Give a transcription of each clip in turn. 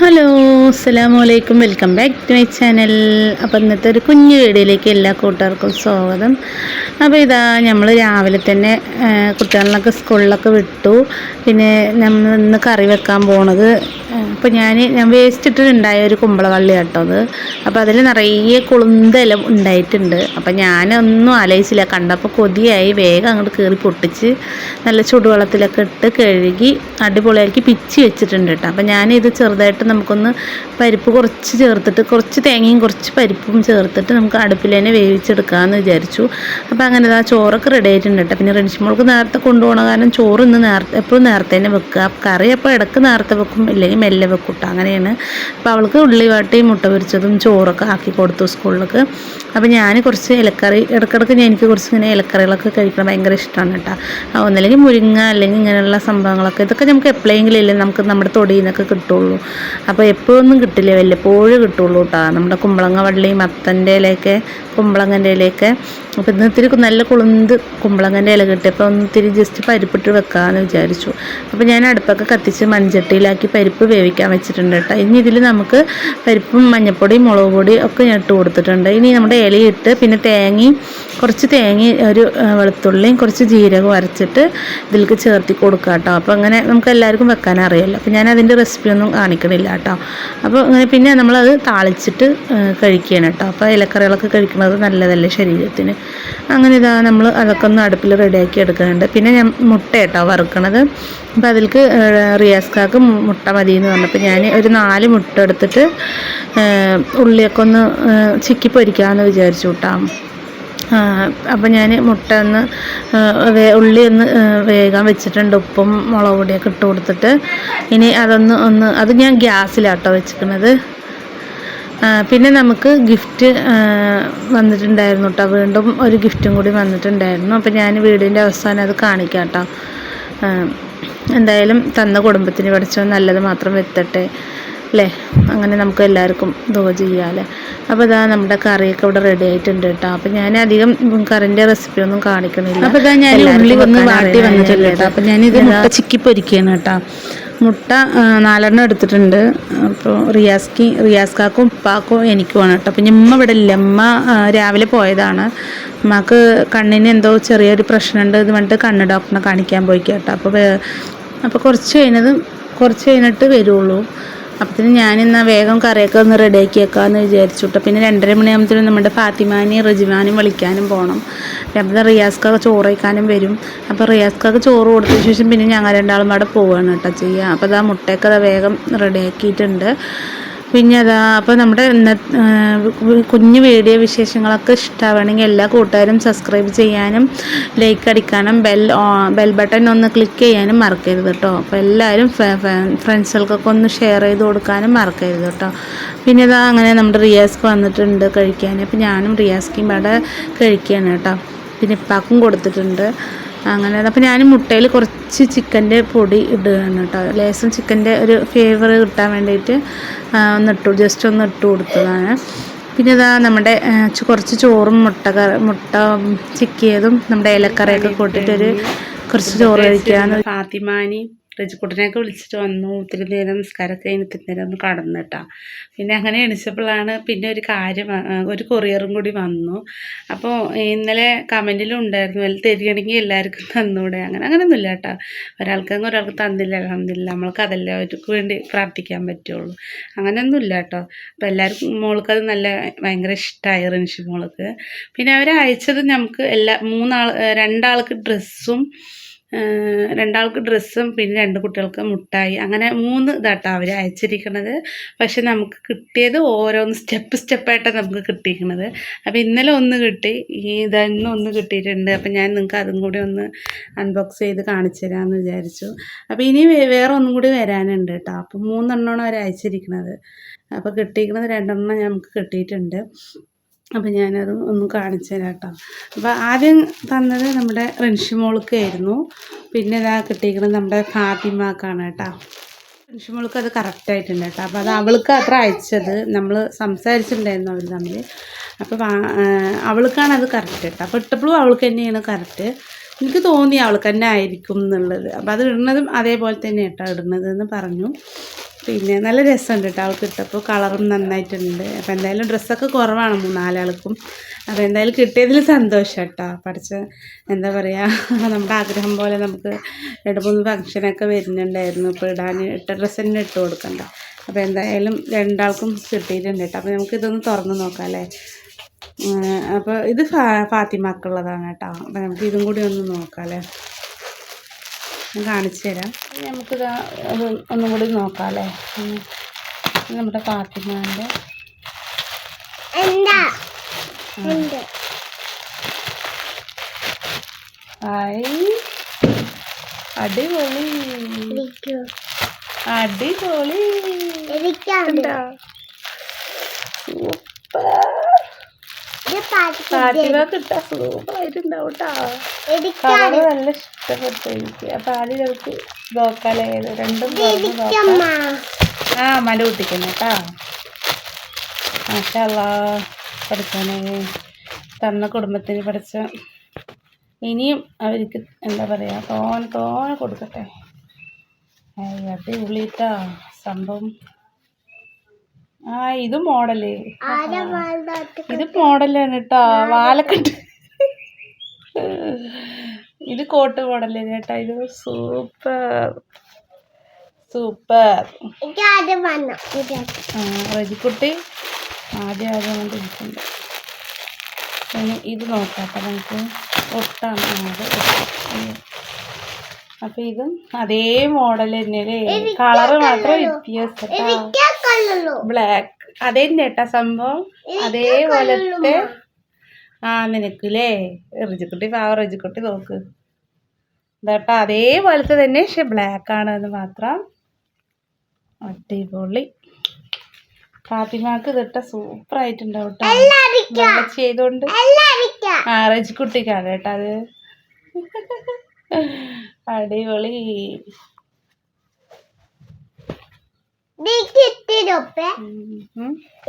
Hello അസ്സാം വലൈക്കും welcome back to my channel. അപ്പോൾ ഇന്നത്തെ ഒരു കുഞ്ഞു വീഡിയോയിലേക്ക് എല്ലാ കൂട്ടുകാർക്കും സ്വാഗതം. അപ്പോൾ ഇതാ നമ്മൾ രാവിലെ തന്നെ കുട്ടികളിലൊക്കെ സ്കൂളിലൊക്കെ വിട്ടു. പിന്നെ നമ്മൾ ഇന്ന് കറി വെക്കാൻ പോണത് അപ്പോൾ ഞാൻ ഞാൻ വേസ്റ്റ് ഇട്ടിട്ടുണ്ടായ ഒരു കുമ്പളവള്ളി കേട്ടോ അത്. അപ്പോൾ അതിൽ നിറയെ കുളുന്തല ഉണ്ടായിട്ടുണ്ട്. അപ്പോൾ ഞാനൊന്നും ആലോചിച്ചില്ല. കണ്ടപ്പോൾ കൊതിയായി. വേഗം അങ്ങോട്ട് കയറി പൊട്ടിച്ച് നല്ല ചുടുവെള്ളത്തിലൊക്കെ ഇട്ട് കഴുകി അടിപൊളിയാക്കി പിച്ചി വെച്ചിട്ടുണ്ട് കേട്ടോ. അപ്പോൾ ഞാനിത് ചെറുതായിട്ട് നമുക്കൊന്ന് പരിപ്പ് കുറച്ച് ചേർത്തിട്ട് കുറച്ച് തേങ്ങയും കുറച്ച് പരിപ്പും ചേർത്തിട്ട് നമുക്ക് അടുപ്പിൽ തന്നെ വേവിച്ചെടുക്കാമെന്ന് വിചാരിച്ചു. അപ്പോൾ അങ്ങനെ ആ ചോറൊക്കെ റെഡി ആയിട്ടുണ്ട് കേട്ടോ. പിന്നെ റെഡിഷ്മോൾക്ക് നേരത്തെ കൊണ്ടുപോകണ കാരണം ചോറ് ഇന്ന് നേരത്തെ എപ്പോഴും നേരത്തെ തന്നെ വെക്കുക. കറി അപ്പോൾ ഇടയ്ക്ക് നേരത്തെ വെക്കും ഇല്ലെങ്കിൽ മെല്ലെ വെക്കൂട്ട. അങ്ങനെയാണ്. അപ്പോൾ അവൾക്ക് ഉള്ളി വാട്ടി മുട്ട പൊരിച്ചതും ചോറൊക്കെ ആക്കി കൊടുത്തു സ്കൂളിലേക്ക്. അപ്പോൾ ഞാൻ കുറച്ച് ഇലക്കറി ഇടയ്ക്കിടയ്ക്ക് ഞാൻ എനിക്ക് കുറച്ച് ഇങ്ങനെ ഇലക്കറികളൊക്കെ കഴിക്കണം. ഭയങ്കര ഇഷ്ടമാണ് കേട്ടോ. ഒന്നല്ലെങ്കിൽ മുരിങ്ങ അല്ലെങ്കിൽ ഇങ്ങനെയുള്ള സംഭവങ്ങളൊക്കെ. ഇതൊക്കെ നമുക്ക് എപ്പോഴെങ്കിലും ഇല്ലേ നമുക്ക് നമ്മുടെ തൊടിയിൽ നിന്നൊക്കെ കിട്ടുള്ളൂ. അപ്പോൾ എപ്പോഴൊന്നും കിട്ടില്ല. വല്ലപ്പോഴും കിട്ടുള്ളൂ കേട്ടോ. നമ്മുടെ കുമ്പളങ്ങ വള്ളി മത്തന്റെ ഇലയൊക്കെ കുമ്പളങ്ങന്റെ ഇലയൊക്കെ. അപ്പോൾ ഇന്ന് ഇത്തിരി നല്ല കുളുന്ത് കുമ്പളങ്ങന്റെ ഇല കിട്ടിയപ്പോൾ ഒന്ന് ഇത്തിരി ജസ്റ്റ് പരിപ്പിട്ട് വെക്കാമെന്ന് വിചാരിച്ചു. അപ്പോൾ ഞാൻ അടുപ്പൊക്കെ കത്തിച്ച് മൺചട്ടിയിലാക്കി പരിപ്പ് വേവിക്കാൻ വെച്ചിട്ടുണ്ട് കേട്ടോ. ഇനി ഇതിൽ നമുക്ക് പരിപ്പും മഞ്ഞൾപ്പൊടിയും മുളക് പൊടി ഒക്കെ ഞാൻ ഇട്ട് കൊടുത്തിട്ടുണ്ട്. ഇനി നമ്മുടെ ഇലയിട്ട് പിന്നെ തേങ്ങയും കുറച്ച് തേങ്ങ ഒരു വെളുത്തുള്ളിയും കുറച്ച് ജീരകവും അരച്ചിട്ട് ഇതിലേക്ക് ചേർത്തി കൊടുക്കുക കേട്ടോ അപ്പോൾ അങ്ങനെ നമുക്ക് എല്ലാവർക്കും വെക്കാൻ അറിയാമല്ലോ അപ്പോൾ ഞാൻ അതിന്റെ റെസിപ്പി ഒന്നും കാണിക്കണില്ല കേട്ടോ അപ്പോൾ അങ്ങനെ പിന്നെ നമ്മളത് താളിച്ചിട്ട് കഴിക്കുകയാണ് കേട്ടോ അപ്പോൾ ഇലക്കറികളൊക്കെ കഴിക്കുന്നത് നല്ലതല്ലേ ശരീരത്തിന്. അങ്ങനെ ഇതാ നമ്മൾ അതൊക്കെ ഒന്ന് അടുപ്പിൽ റെഡിയാക്കി എടുക്കുന്നുണ്ട്. പിന്നെ ഞാൻ മുട്ട കേട്ടോ വറുക്കണത് അപ്പോൾ അതിലേക്ക് റിയാസ്കാക്ക് മുട്ട മതി എന്ന് പറഞ്ഞപ്പോൾ ഞാൻ ഒരു നാല് മുട്ട എടുത്തിട്ട് ഉള്ളിയൊക്കെ ഒന്ന് ചിക്കി പൊരിക്കാമെന്ന് വിചാരിച്ചു കേട്ടോ അപ്പം ഞാൻ മുട്ട ഒന്ന് ഉള്ളി ഒന്ന് വേഗം വെച്ചിട്ടുണ്ട്. ഉപ്പും മുളക് പൊടിയൊക്കെ ഇട്ട് കൊടുത്തിട്ട്. ഇനി അതൊന്ന് ഒന്ന് അത് ഞാൻ ഗ്യാസിലാട്ടോ വെച്ചിരിക്കുന്നത് പിന്നെ നമുക്ക് ഗിഫ്റ്റ് വന്നിട്ടുണ്ടായിരുന്നു കേട്ടോ വീണ്ടും ഒരു ഗിഫ്റ്റും കൂടി വന്നിട്ടുണ്ടായിരുന്നു. അപ്പോൾ ഞാൻ വീടിന്റെ അവസാനം അത് കാണിക്കാം കേട്ടോ എന്തായാലും തന്ന കുടുംബത്തിന് പഠിച്ചോ നല്ലത് മാത്രം എത്തട്ടെ അല്ലേ അങ്ങനെ നമുക്ക് എല്ലാവർക്കും ദോ ചെയ്യാമല്ലേ അപ്പോൾ ഇതാ നമ്മുടെ കറിയൊക്കെ ഇവിടെ റെഡി ആയിട്ടുണ്ട് കേട്ടോ. അപ്പോൾ ഞാൻ അധികം കറിന്റെ റെസിപ്പി ഒന്നും കാണിക്കണില്ല. അപ്പോൾ ഇതാ ഞാൻ ഉള്ളി വന്ന് വാട്ടി വന്നിട്ടില്ല കേട്ടോ. അപ്പോൾ ഞാനിത് മുട്ട ചിക്കി പൊരിക്കുകയാണ് കേട്ടോ. മുട്ട നാലെണ്ണം എടുത്തിട്ടുണ്ട്. അപ്പോൾ റിയാസ്ക്ക് റിയാസ്കാക്കും ഉപ്പാക്കും എനിക്കുമാണ് കേട്ടോ. അപ്പം ഞമ്മ ഇവിടെ ഇല്ല. അമ്മ രാവിലെ പോയതാണ്. അമ്മയ്ക്ക് കണ്ണിന് എന്തോ ചെറിയൊരു പ്രശ്നമുണ്ട് ഇത് പറഞ്ഞിട്ട് കണ്ണ് ഡോക്ടറിനെ കാണിക്കാൻ പോയി കേട്ടോ. അപ്പോൾ അപ്പോൾ കുറച്ച് കഴിഞ്ഞത് കുറച്ച് കഴിഞ്ഞിട്ട് വരുള്ളൂ. അപ്പത്തിന് ഞാനിന്ന് വേഗം കറിയൊക്കെ ഒന്ന് റെഡിയാക്കി വിചാരിച്ചു കേട്ടോ പിന്നെ രണ്ടര മണിയാകുമ്പോഴത്തേനും നമ്മുടെ ഫാത്തിമാനെയും റജിമാനെയും വിളിക്കാനും പോകണം അപ്പം റിയാസ്ക്കൊക്കെ ചോറ് വയ്ക്കാനും വരും. അപ്പോൾ റിയാസ്ക്കൊക്കെ ചോറ് കൊടുത്ത ശേഷം പിന്നെ ഞങ്ങൾ രണ്ടാളും അവിടെ പോവുകയാണ് കേട്ടോ ചെയ്യുക അപ്പോൾ അതാ മുട്ടയൊക്കെ വേഗം റെഡിയാക്കിയിട്ടുണ്ട് പിന്നെ അതാ അപ്പോൾ നമ്മുടെ കുഞ്ഞു വീഡിയോ വിശേഷങ്ങളൊക്കെ ഇഷ്ടമാണെങ്കിൽ എല്ലാ കൂട്ടുകാരും സബ്സ്ക്രൈബ് ചെയ്യാനും ലൈക്ക് അടിക്കാനും ബെൽ ബെൽ ബട്ടൺ ഒന്ന് ക്ലിക്ക് ചെയ്യാനും മറക്കരുത് കേട്ടോ. അപ്പോൾ എല്ലാവരും ഫ്രണ്ട്സുകൾക്കൊക്കെ ഒന്ന് ഷെയർ ചെയ്ത് കൊടുക്കാനും മറക്കരുത് കേട്ടോ. പിന്നെ ഇതാ അങ്ങനെ നമ്മുടെ റിയാസ്ക്ക് വന്നിട്ടുണ്ട് കഴിക്കാൻ. അപ്പോൾ ഞാനും റിയാസ്ക്കും ഇവിടെ കഴിക്കുകയാണ് കേട്ടോ. പിന്നെ ഇപ്പാക്കും കൊടുത്തിട്ടുണ്ട്. അങ്ങനെ അപ്പോൾ ഞാൻ മുട്ടയിൽ കുറച്ച് ചിക്കന്റെ പൊടി ഇടുകയാണ് കേട്ടോ. ലേസം ചിക്കന്റെ ഒരു ഫ്ലേവർ കിട്ടാൻ വേണ്ടിയിട്ട് ഒന്നിട്ടു ഒന്ന് ഇട്ടു ജസ്റ്റ് ഒന്ന് ഇട്ട് കൊടുത്തതാണ്. പിന്നെ ഇതാ നമ്മുടെ കുറച്ച് ചോറും മുട്ട മുട്ട ചിക്കിയതും നമ്മുടെ ഇലക്കറിയൊക്കെ കൂട്ടിയിട്ടൊരു കുറച്ച് ചോറ് കഴിക്കാന്ന് ഫാത്തിമാനി. രജിക്കുട്ടനെയൊക്കെ വിളിച്ചിട്ട് വന്നു. ഒത്തിരി നേരം നിസ്കാരമൊക്കെ കഴിഞ്ഞിട്ട് നേരം ഒന്ന് കടന്നിട്ടാ. പിന്നെ അങ്ങനെ എണിച്ചപ്പോഴാണ് പിന്നെ ഒരു കാര്യം ഒരു കൊറിയറും കൂടി വന്നു. അപ്പോൾ ഇന്നലെ കമന്റിലും ഉണ്ടായിരുന്നു അതിൽ തരികയാണെങ്കിൽ എല്ലാവർക്കും തന്നൂടെ. അങ്ങനെ അങ്ങനെയൊന്നുമില്ല കേട്ടോ. ഒരാൾക്കങ്ങ് ഒരാൾക്ക് തന്നില്ല തന്നില്ല. നമ്മൾക്ക് അതല്ലേ അവർക്ക് വേണ്ടി പ്രാർത്ഥിക്കാൻ പറ്റുള്ളൂ. അങ്ങനെയൊന്നുമില്ല കേട്ടോ. അപ്പോൾ എല്ലാവർക്കും മോൾക്ക് അത് നല്ല ഭയങ്കര ഇഷ്ടമായി റിൻഷി മോൾക്ക്. പിന്നെ അവർ അയച്ചത് നമുക്ക് എല്ലാ മൂന്നാൾ രണ്ടാൾക്ക് ഡ്രസ്സും രണ്ടാൾക്ക് ഡ്രസ്സും പിന്നെ രണ്ട് കുട്ടികൾക്ക് മുട്ടായി അങ്ങനെ മൂന്ന് ഇതാട്ടോ അവർ അയച്ചിരിക്കുന്നത് പക്ഷെ നമുക്ക് കിട്ടിയത് ഓരോന്ന് സ്റ്റെപ്പ് സ്റ്റെപ്പായിട്ടാണ് നമുക്ക് കിട്ടിയിരിക്കുന്നത് അപ്പോൾ ഇന്നലെ ഒന്ന് കിട്ടി ഈ ഇതന്ന് ഒന്ന് കിട്ടിയിട്ടുണ്ട്. അപ്പോൾ ഞാൻ നിങ്ങൾക്ക് അതും കൂടി ഒന്ന് അൺബോക്സ് ചെയ്ത് കാണിച്ചു തരാമെന്ന് വിചാരിച്ചു. അപ്പോൾ ഇനി വേറെ ഒന്നും കൂടി വരാനുണ്ട് കേട്ടോ അപ്പോൾ മൂന്നെണ്ണമാണ് അവർ അയച്ചിരിക്കുന്നത് അപ്പോൾ കിട്ടിയിരിക്കുന്നത് രണ്ടെണ്ണം നമുക്ക് കിട്ടിയിട്ടുണ്ട്. അപ്പോൾ ഞാനത് ഒന്ന് കാണിച്ചു തരാം കേട്ടോ അപ്പോൾ ആദ്യം തന്നത് നമ്മുടെ റിൻഷിമോൾക്കായിരുന്നു പിന്നെ ഇതാ കിട്ടിയിരിക്കുന്നത് നമ്മുടെ ഫാത്തിമാക്കാണ് കേട്ടോ. റിൻഷിമോൾക്ക് അത് കറക്റ്റായിട്ടുണ്ട് കേട്ടോ. അപ്പോൾ അത് അവൾക്ക് അത്ര അയച്ചത് നമ്മൾ സംസാരിച്ചിട്ടുണ്ടായിരുന്നു അവർ തമ്മിൽ അപ്പോൾ അവൾക്കാണ് അത് കറക്റ്റ് കേട്ടോ. അപ്പോൾ ഇട്ടപ്പോഴും അവൾക്ക് തന്നെയാണ് കറക്റ്റ് എനിക്ക് തോന്നി അവൾക്ക് തന്നെ ആയിരിക്കും എന്നുള്ളത്. അപ്പോൾ അത് ഇടുന്നതും അതേപോലെ തന്നെ കേട്ടോ ഇടുന്നത് എന്ന് പറഞ്ഞു. പിന്നെ നല്ല രസമുണ്ട് കേട്ടോ അവൾക്ക് ഇട്ടപ്പോൾ കളറും നന്നായിട്ടുണ്ട്. അപ്പോൾ എന്തായാലും ഡ്രസ്സൊക്കെ കുറവാണ് മൂന്നാലാൾക്കും അപ്പോൾ എന്തായാലും കിട്ടിയതിൽ സന്തോഷം കേട്ടോ പഠിച്ച എന്താ പറയുക നമ്മുടെ ആഗ്രഹം പോലെ നമുക്ക് രണ്ട് മൂന്ന് ഫംഗ്ഷനൊക്കെ വരുന്നുണ്ടായിരുന്നു. ഇപ്പോൾ ഇടാൻ ഇട്ട ഡ്രസ്സ് തന്നെ ഇട്ട് കൊടുക്കണ്ട. അപ്പോൾ എന്തായാലും രണ്ടാൾക്കും കിട്ടിയിട്ടുണ്ട് കേട്ടോ അപ്പോൾ നമുക്ക് ഇതൊന്ന് തുറന്ന് നോക്കാം അല്ലേ? അപ്പോൾ ഇത് ഫാ ഫാത്തിമാക്കുള്ളതാണ് കേട്ടോ അപ്പോൾ നമുക്ക് ഇതും കൂടി ഒന്ന് നോക്കാം അല്ലേ? ഞാൻ കാണിച്ചു തരാം. നമുക്ക് നമുക്കിത് ഒന്നും കൂടി നോക്കാം അല്ലേ നമ്മുടെ ഫാത്തിമാന്റെ അടിപൊളി. അടിപൊളി? സൂപ്പർ. കിട്ടാ കേട്ടോ നല്ല ഇഷ്ടപ്പെട്ടു എനിക്ക് അപ്പൊ ആദ്യം നമുക്ക് നോക്കാലേ രണ്ടും ആ മല കുട്ടിക്കുന്നു കേട്ടോ മാഷല്ല പഠിക്കാനെ തന്ന കുടുംബത്തിന് പഠിച്ച ഇനിയും അവർക്ക് എന്താ പറയുക തോനെ തോനെ കൊടുക്കട്ടെ. അടിപൊളിട്ടാ. സംഭവം ആ ഇത് മോഡൽ. ഇത് മോഡലാണ് കേട്ടോ വാലക്കെട്ട്. ഇത് കോട്ട് മോഡൽ കേട്ടോ ഇത് സൂപ്പർ. സൂപ്പർ. റജിക്കുട്ടി ആദ്യം ആദ്യം കൊണ്ട് ഇരിക്കുന്നുണ്ട് ഇനി ഇത് നോക്കാം അപ്പം നമുക്ക്. ഒട്ടാണ്. അത്. അപ്പം ഇതും അതേ മോഡൽ തന്നെയല്ലേ? കളറ് മാത്രം വ്യത്യാസം ബ്ലാക്ക് അതേ കേട്ടാ സംഭവം. അതേപോലത്തെ ആ നിനക്കില്ലേ? റിജിക്കുട്ടി പാവ റിജിക്കുട്ടി നോക്ക്. ഇതാട്ടോ അതേപോലത്തെ തന്നെ പക്ഷെ ബ്ലാക്ക് ആണ് എന്ന് മാത്രം. അടിപൊളി. ഫാത്തിമാക്ക് ഇതിട്ട സൂപ്പർ ആയിട്ടുണ്ടാവും കേട്ടോ ചെയ്തോണ്ട്. ആ റജിക്കുട്ടിക്കാണ് കേട്ടോ അത്. അടിപൊളി.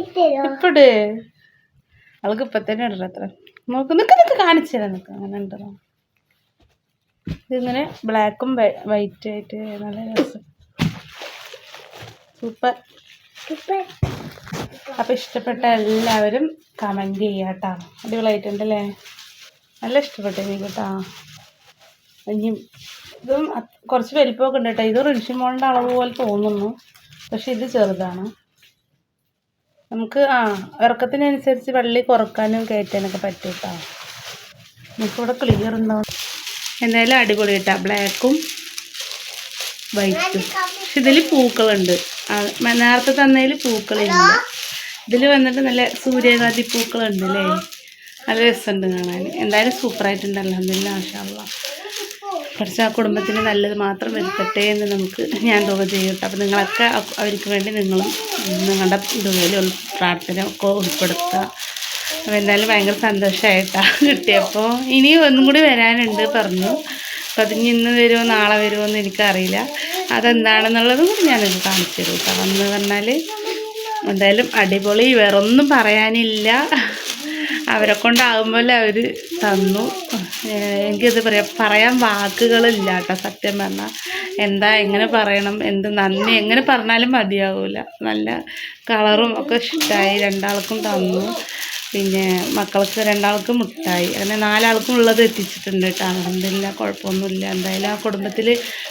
ഇപ്പട്. അവൾക്ക് ഇപ്പൊ തന്നെ ഇടല അത്ര. നോക്ക് നിക്ക് നിക്ക് കാണിച്ചു തരാം നിക്ക്. അങ്ങനെ ഉണ്ടോ ഇതിങ്ങനെ ബ്ലാക്കും വൈറ്റ് ആയിട്ട് നല്ല രസം. സൂപ്പർ. അപ്പൊ ഇഷ്ടപ്പെട്ട എല്ലാവരും കമന്റ് ചെയ്യാം കേട്ടോ അടിപൊളിയായിട്ടുണ്ടല്ലേ നല്ല ഇഷ്ടപ്പെട്ടു എനിക്ക് കേട്ടോ. ഇനി ഇതും കുറച്ച് വലിപ്പമൊക്കെ ഉണ്ട് കേട്ടോ. ഇത് റിൻഷിമോളിന്റെ അളവ് പോലെ തോന്നുന്നു. പക്ഷെ ഇത് ചെറുതാണ്. നമുക്ക് ആ ഇറക്കത്തിനനുസരിച്ച് വള്ളി കുറക്കാനും കയറ്റാനൊക്കെ പറ്റും കേട്ടോ. നമുക്കിവിടെ ക്ലിയർ ഉണ്ടാവും എന്തായാലും അടിപൊളി കേട്ടോ. ബ്ലാക്കും വൈറ്റും. പക്ഷെ ഇതിൽ പൂക്കളുണ്ട്. നേരത്തെ തന്നതിൽ പൂക്കളുണ്ട് ഇതിൽ വന്നിട്ട് നല്ല സൂര്യകാന്തി പൂക്കളുണ്ട് അല്ലേ? നല്ല രസമുണ്ട് കാണാൻ. എന്തായാലും സൂപ്പറായിട്ടുണ്ടല്ലോ എന്തെങ്കിലും ആശാള്ള കുറച്ച് ആ കുടുംബത്തിന് നല്ലത് മാത്രം വരുത്തട്ടെ എന്ന് നമുക്ക് ഞാൻ തുക ചെയ്യട്ടെ. അപ്പം നിങ്ങളൊക്കെ അവർക്ക് വേണ്ടി നിങ്ങളും നിങ്ങളുടെ തുകയിൽ പ്രാർത്ഥന ഒക്കെ ഉൾപ്പെടുത്തുക അപ്പോൾ എന്തായാലും ഭയങ്കര സന്തോഷമായിട്ടാണ് കിട്ടിയപ്പോൾ ഇനി ഒന്നും കൂടി വരാനുണ്ട് പറഞ്ഞു. അപ്പോൾ അത് ഇനി ഇന്ന് വരുമോ നാളെ വരുമോ എന്ന് എനിക്കറിയില്ല. അതെന്താണെന്നുള്ളതും കൂടി ഞാനത് കാണിച്ചു തരും കേട്ടോ വന്ന് പറഞ്ഞാൽ എന്തായാലും അടിപൊളി. വേറൊന്നും പറയാനില്ല. അവരെ കൊണ്ടാകുമ്പോൾ അവർ തന്നു. എനിക്കത് പറയാം പറയാൻ വാക്കുകളില്ല കേട്ടോ സത്യം പറഞ്ഞാൽ എന്താ എങ്ങനെ പറയണം എന്ത് നന്ദി എങ്ങനെ പറഞ്ഞാലും മതിയാവില്ല നല്ല കളറും ഒക്കെ ഇഷ്ടമായി രണ്ടാൾക്കും തന്നു. പിന്നെ മക്കൾക്ക് രണ്ടാൾക്കും മുട്ടായി. അങ്ങനെ നാലാൾക്കും ഉള്ളത് എത്തിച്ചിട്ടുണ്ട് കേട്ടോ അലഹമില്ല കുഴപ്പമൊന്നുമില്ല. എന്തായാലും ആ കുടുംബത്തിൽ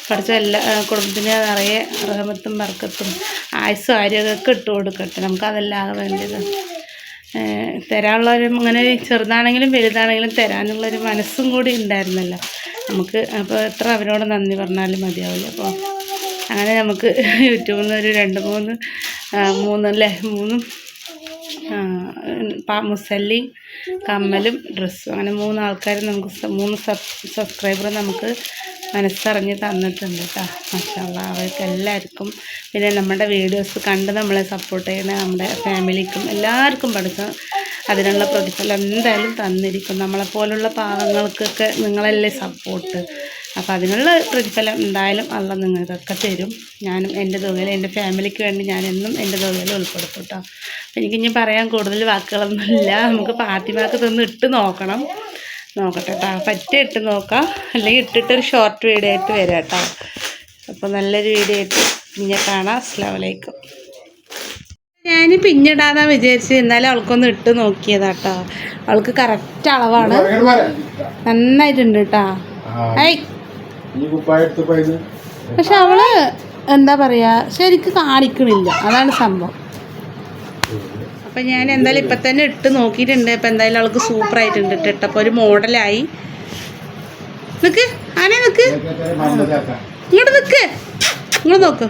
പഠിച്ച എല്ലാ കുടുംബത്തിന് നിറയെ റഹമത്തും ബർക്കത്തും ആയുസ്സും ആരോഗ്യമൊക്കെ ഇട്ട് കൊടുക്കട്ടെ നമുക്കതല്ലാതെ വേണ്ടത് തരാനുള്ളൊരു അങ്ങനെ ചെറുതാണെങ്കിലും വലുതാണെങ്കിലും തരാനുള്ളൊരു മനസ്സും കൂടി ഉണ്ടായിരുന്നല്ലോ. നമുക്ക് അപ്പോൾ എത്ര അവരോട് നന്ദി പറഞ്ഞാലും മതിയാവില്ല. അപ്പോൾ അങ്ങനെ നമുക്ക് യൂട്യൂബിൽ നിന്ന് ഒരു രണ്ട് മൂന്ന് മൂന്നല്ലേ മൂന്നും മുസല്ലിയും കമ്മലും ഡ്രസ്സും അങ്ങനെ മൂന്ന് ആൾക്കാർ നമുക്ക് മൂന്ന് സബ് സബ്സ്ക്രൈബർ നമുക്ക് മനസ്സറിഞ്ഞ് തന്നിട്ടുണ്ട് കേട്ടോ മഷാല്ല അവർക്ക് എല്ലാവർക്കും പിന്നെ നമ്മുടെ വീഡിയോസ് കണ്ട് നമ്മളെ സപ്പോർട്ട് ചെയ്യുന്ന നമ്മുടെ ഫാമിലിക്കും എല്ലാവർക്കും പഠിക്കും അതിനുള്ള പ്രതിഫലം എന്തായാലും തന്നിരിക്കും. നമ്മളെപ്പോലുള്ള പാവങ്ങൾക്കൊക്കെ നിങ്ങളല്ലേ സപ്പോർട്ട് അപ്പോൾ അതിനുള്ള പ്രതിഫലം എന്തായാലും അല്ല നിങ്ങൾക്കൊക്കെ തരും. ഞാനും എന്റെ തുകയിൽ എന്റെ ഫാമിലിക്ക് വേണ്ടി ഞാൻ എന്നും എന്റെ തുകയിൽ ഉൾപ്പെടുത്തും കേട്ടോ അപ്പോൾ എനിക്കിനി പറയാൻ കൂടുതൽ വാക്കുകളൊന്നുമില്ല. നമുക്ക് പാത്തിമാക്ക് ഇതൊന്ന് ഇട്ട് നോക്കണം. നോക്കട്ടെ കേട്ടോ പറ്റിയ ഇട്ട് നോക്കാം. അല്ലെങ്കിൽ ഇട്ടിട്ടൊരു ഷോർട്ട് വീഡിയോ ആയിട്ട് വരാം കേട്ടോ അപ്പോൾ നല്ലൊരു വീഡിയോ ആയിട്ട് പിന്നെ കാണാം. അസ്സാം വലൈക്കും ഞാൻ പിന്നിടാന്നാ വിചാരിച്ചത്. എന്നാലും അവൾക്കൊന്ന് ഇട്ട് നോക്കിയതാ കേട്ടോ അവൾക്ക് കറക്റ്റ് അളവാണ്. നന്നായിട്ടുണ്ട് കേട്ടാ പക്ഷെ അവൾ എന്താ പറയാ ശരിക്ക് കാണിക്കണില്ല. അതാണ് സംഭവം. അപ്പൊ ഞാൻ എന്തായാലും ഇപ്പൊ തന്നെ ഇട്ട് നോക്കിയിട്ടുണ്ട്. ഇപ്പൊ എന്തായാലും അവൾക്ക് സൂപ്പർ ആയിട്ടുണ്ട് ഇട്ടപ്പോ ഒരു മോഡലായി. നിക്ക്. ആനെ നിക്ക്. ഇങ്ങോട്ട് നിക്ക്. ഇങ്ങോട്ട് നോക്ക്.